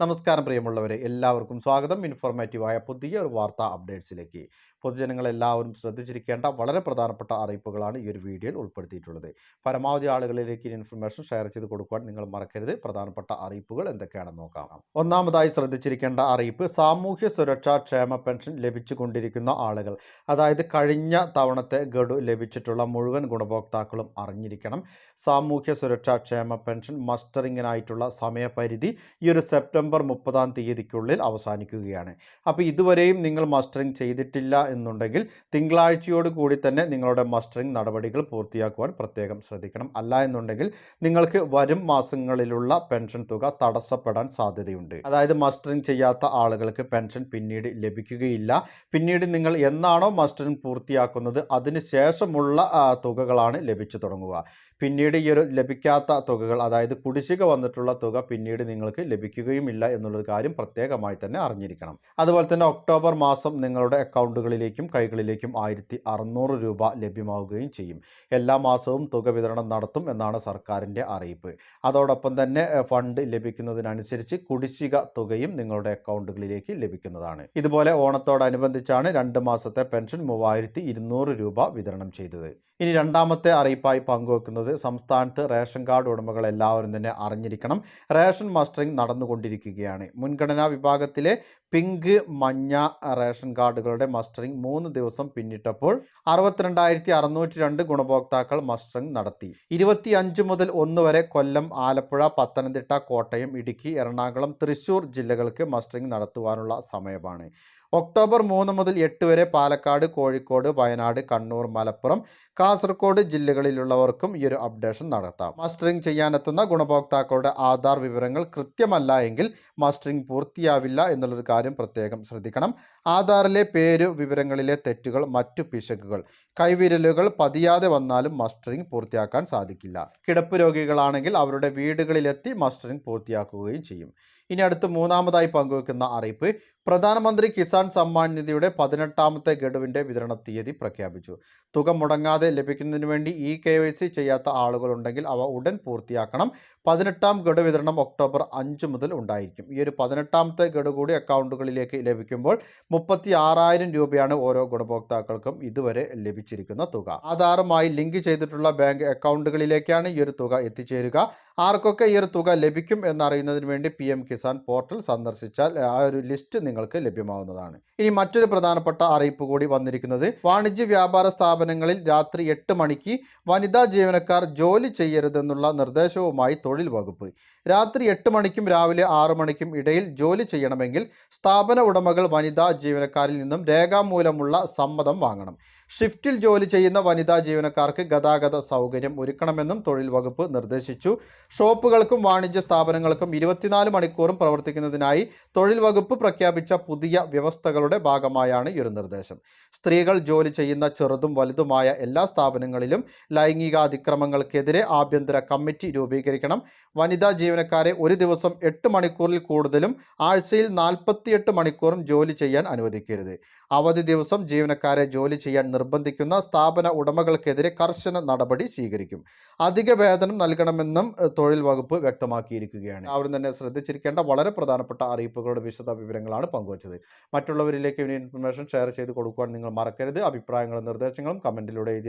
നമസ്കാരം പ്രിയമുള്ളവരെ എല്ലാവർക്കും സ്വാഗതം. ഇൻഫോർമേറ്റീവായ പുതിയ ഒരു വാർത്താ അപ്ഡേറ്റ്സിലേക്ക്. പൊതുജനങ്ങൾ എല്ലാവരും ശ്രദ്ധിച്ചിരിക്കേണ്ട വളരെ പ്രധാനപ്പെട്ട അറിയിപ്പുകളാണ് ഈ ഒരു വീഡിയോയിൽ ഉൾപ്പെടുത്തിയിട്ടുള്ളത്. പരമാവധി ആളുകളിലേക്ക് ഇൻഫർമേഷൻ ഷെയർ ചെയ്ത് കൊടുക്കുവാൻ നിങ്ങൾ മറക്കരുത്. പ്രധാനപ്പെട്ട അറിയിപ്പുകൾ എന്തൊക്കെയാണെന്ന് നോക്കാം. ഒന്നാമതായി ശ്രദ്ധിച്ചിരിക്കേണ്ട അറിയിപ്പ് സാമൂഹ്യ സുരക്ഷാ ക്ഷേമ പെൻഷൻ ലഭിച്ചുകൊണ്ടിരിക്കുന്ന ആളുകൾ. അതായത് കഴിഞ്ഞ തവണത്തെ ഗഡു ലഭിച്ചിട്ടുള്ള മുഴുവൻ ഗുണഭോക്താക്കളും അറിഞ്ഞിരിക്കണം. സാമൂഹ്യ സുരക്ഷാ ക്ഷേമ പെൻഷൻ മസ്റ്ററിങ്ങിനായിട്ടുള്ള സമയപരിധി ഈ ഒരു സെപ്റ്റംബർ മുപ്പതാം തീയതിക്കുള്ളിൽ അവസാനിക്കുകയാണ്. അപ്പോൾ ഇതുവരെയും നിങ്ങൾ മസ്റ്ററിങ് ചെയ്തിട്ടില്ല എന്നുണ്ടെങ്കിൽ തിങ്കളാഴ്ചയോട് കൂടി തന്നെ നിങ്ങളുടെ മസ്റ്ററിങ് നടപടികൾ പൂർത്തിയാക്കുവാൻ പ്രത്യേകം ശ്രദ്ധിക്കണം. അല്ല എന്നുണ്ടെങ്കിൽ നിങ്ങൾക്ക് വരും മാസങ്ങളിലുള്ള പെൻഷൻ തുക തടസ്സപ്പെടാൻ സാധ്യതയുണ്ട്. അതായത് മസ്റ്ററിങ് ചെയ്യാത്ത ആളുകൾക്ക് പെൻഷൻ പിന്നീട് ലഭിക്കുകയില്ല. പിന്നീട് നിങ്ങൾ എന്നാണോ മസ്റ്ററിങ് പൂർത്തിയാക്കുന്നത് അതിന് ശേഷമുള്ള തുകകളാണ് ലഭിച്ചു തുടങ്ങുക. പിന്നീട് ഈ ഒരു ലഭിക്കാത്ത തുകകൾ അതായത് കുടിശ്ശിക വന്നിട്ടുള്ള തുക പിന്നീട് നിങ്ങൾക്ക് ലഭിക്കുകയുമില്ല. എന്നുള്ളൊരു കാര്യം പ്രത്യേകമായി തന്നെ അറിഞ്ഞിരിക്കണം. അതുപോലെ തന്നെ ഒക്ടോബർ മാസം നിങ്ങളുടെ അക്കൗണ്ടുകളിലേക്കും കൈകളിലേക്കും ആയിരത്തി അറുന്നൂറ് രൂപ ലഭ്യമാവുകയും ചെയ്യും. എല്ലാ മാസവും തുക വിതരണം നടത്തും എന്നാണ് സർക്കാരിന്റെ അറിയിപ്പ്. അതോടൊപ്പം തന്നെ ഫണ്ട് ലഭിക്കുന്നതിനനുസരിച്ച് കുടിശ്ശിക തുകയും നിങ്ങളുടെ അക്കൗണ്ടുകളിലേക്ക് ലഭിക്കുന്നതാണ്. ഇതുപോലെ ഓണത്തോടനുബന്ധിച്ചാണ് രണ്ട് മാസത്തെ പെൻഷൻ മൂവായിരത്തി രൂപ വിതരണം ചെയ്തത്. ഇനി രണ്ടാമത്തെ അറിയിപ്പായി പങ്കുവെക്കുന്നത് സംസ്ഥാനത്ത് റേഷൻ കാർഡ് ഉടമകൾ എല്ലാവരും തന്നെ അറിഞ്ഞിരിക്കണം. റേഷൻ മസ്റ്ററിംഗ് നടന്നുകൊണ്ടിരിക്കുകയാണ്. മുൻഗണനാ വിഭാഗത്തിലെ പിങ്ക് മഞ്ഞ റേഷൻ കാർഡുകളുടെ മസ്റ്ററിംഗ് മൂന്ന് ദിവസം പിന്നിട്ടപ്പോൾ അറുപത്തിരണ്ടായിരത്തി അറുന്നൂറ്റി രണ്ട് ഗുണഭോക്താക്കൾ മസ്റ്ററിംഗ് നടത്തി. ഇരുപത്തി അഞ്ച് മുതൽ ഒന്ന് വരെ കൊല്ലം ആലപ്പുഴ പത്തനംതിട്ട കോട്ടയം ഇടുക്കി എറണാകുളം തൃശൂർ ജില്ലകൾക്ക് മസ്റ്ററിംഗ് നടത്തുവാനുള്ള സമയമാണ്. ഒക്ടോബർ മൂന്ന് മുതൽ എട്ട് വരെ പാലക്കാട് കോഴിക്കോട് വയനാട് കണ്ണൂർ മലപ്പുറം കാസർഗോഡ് ജില്ലകളിലുള്ളവർക്കും ഈ ഒരു അപ്ഡേഷൻ നടത്താം. മസ്റ്ററിംഗ് ചെയ്യാനെത്തുന്ന ഗുണഭോക്താക്കളുടെ ആധാർ വിവരങ്ങൾ കൃത്യമല്ല എങ്കിൽ മസ്റ്ററിംഗ് പൂർത്തിയാവില്ല എന്നുള്ളൊരു കാര്യം പ്രത്യേകം ശ്രദ്ധിക്കണം. ആധാറിലെ പേര് വിവരങ്ങളിലെ തെറ്റുകൾ മറ്റു പിശകുകൾ കൈവിരലുകൾ പതിയാതെ വന്നാലും മസ്റ്ററിംഗ് പൂർത്തിയാക്കാൻ സാധിക്കില്ല. കിടപ്പ് രോഗികളാണെങ്കിൽ അവരുടെ വീടുകളിലെത്തി മസ്റ്ററിംഗ് പൂർത്തിയാക്കുകയും ചെയ്യും. ഇനി അടുത്ത് മൂന്നാമതായി പങ്കുവെക്കുന്ന അറിയിപ്പ് പ്രധാനമന്ത്രി കിസാൻ സമ്മാൻ നിധിയുടെ പതിനെട്ടാമത്തെ ഗഡുവിന്റെ വിതരണ തീയതി പ്രഖ്യാപിച്ചു. തുക മുടങ്ങാതെ ലഭിക്കുന്നതിന് വേണ്ടി ഇ കെ വൈ സി ചെയ്യാത്ത ആളുകളുണ്ടെങ്കിൽ അവ ഉടൻ പൂർത്തിയാക്കണം. പതിനെട്ടാം ഗഡു വിതരണം ഒക്ടോബർ അഞ്ച് മുതൽ ഉണ്ടായിരിക്കും. ഈ ഒരു പതിനെട്ടാമത്തെ ഗഡു കൂടി അക്കൗണ്ടുകളിലേക്ക് ലഭിക്കുമ്പോൾ മുപ്പത്തി ആറായിരം രൂപയാണ് ഓരോ ഗുണഭോക്താക്കൾക്കും ഇതുവരെ ലഭിച്ചിരിക്കുന്ന തുക. ആധാറുമായി ലിങ്ക് ചെയ്തിട്ടുള്ള ബാങ്ക് അക്കൗണ്ടുകളിലേക്കാണ് ഈ ഒരു തുക എത്തിച്ചേരുക. ആർക്കൊക്കെ ഈ ഒരു തുക ലഭിക്കും എന്നറിയുന്നതിന് വേണ്ടി പി എം കിസാൻ പോർട്ടൽ സന്ദർശിച്ചാൽ ആ ഒരു ലിസ്റ്റ് നിങ്ങൾക്ക് ലഭ്യമാവുന്നതാണ്. ഇനി മറ്റൊരു പ്രധാനപ്പെട്ട അറിയിപ്പ് കൂടി വന്നിരിക്കുന്നത്. വാണിജ്യ വ്യാപാര സ്ഥാപനങ്ങളിൽ രാത്രി എട്ട് മണിക്ക് വനിതാ ജീവനക്കാർ ജോലി ചെയ്യരുതെന്നുള്ള നിർദ്ദേശവുമായി തൊഴിൽ വകുപ്പ്. രാത്രി എട്ട് മണിക്കും രാവിലെ ആറു മണിക്കും ഇടയിൽ ജോലി ചെയ്യണമെങ്കിൽ സ്ഥാപന ഉടമകൾ വനിതാ ജീവനക്കാരിൽ നിന്നും രേഖാമൂലമുള്ള സമ്മതം വാങ്ങണം. ഷിഫ്റ്റിൽ ജോലി ചെയ്യുന്ന വനിതാ ജീവനക്കാർക്ക് ഗതാഗത സൗകര്യം ഒരുക്കണമെന്നും തൊഴിൽ വകുപ്പ് നിർദ്ദേശിച്ചു. ഷോപ്പുകൾക്കും വാണിജ്യ സ്ഥാപനങ്ങൾക്കും ഇരുപത്തിനാല് മണിക്കൂറും പ്രവർത്തിക്കുന്നതിനായി തൊഴിൽ വകുപ്പ് പ്രഖ്യാപിച്ച പുതിയ വ്യവസ്ഥകളുടെ ഭാഗമായാണ് ഈ ഒരു നിർദ്ദേശം. സ്ത്രീകൾ ജോലി ചെയ്യുന്ന ചെറുതും വലുതുമായ എല്ലാ സ്ഥാപനങ്ങളിലും ലൈംഗികാതിക്രമങ്ങൾക്കെതിരെ ആഭ്യന്തര കമ്മിറ്റി രൂപീകരിക്കണം. വനിതാ ജീവനക്കാരെ ഒരു ദിവസം എട്ട് മണിക്കൂറിൽ കൂടുതലും ആഴ്ചയിൽ നാൽപ്പത്തിയെട്ട് മണിക്കൂറും ജോലി ചെയ്യാൻ അനുവദിക്കരുത്. അവധി ദിവസം ജീവനക്കാരെ ജോലി ചെയ്യാൻ നിർബന്ധിക്കുന്ന സ്ഥാപന ഉടമകൾക്കെതിരെ കർശന നടപടി സ്വീകരിക്കും. അധിക വേതനം നൽകണമെന്നും തൊഴിൽ വകുപ്പ് വ്യക്തമാക്കിയിരിക്കുകയാണ്. അവരും തന്നെ ശ്രദ്ധിച്ചിരിക്കേണ്ട വളരെ പ്രധാനപ്പെട്ട അറിയിപ്പുകളുടെ വിശദ വിവരങ്ങളാണ് പങ്കുവച്ചത്. മറ്റുള്ളവരിലേക്ക് ഇൻഫർമേഷൻ ഷെയർ ചെയ്ത് കൊടുക്കുവാൻ നിങ്ങൾ മറക്കരുത്. അഭിപ്രായങ്ങളും നിർദ്ദേശങ്ങളും കമന്റിലൂടെ എഴുതി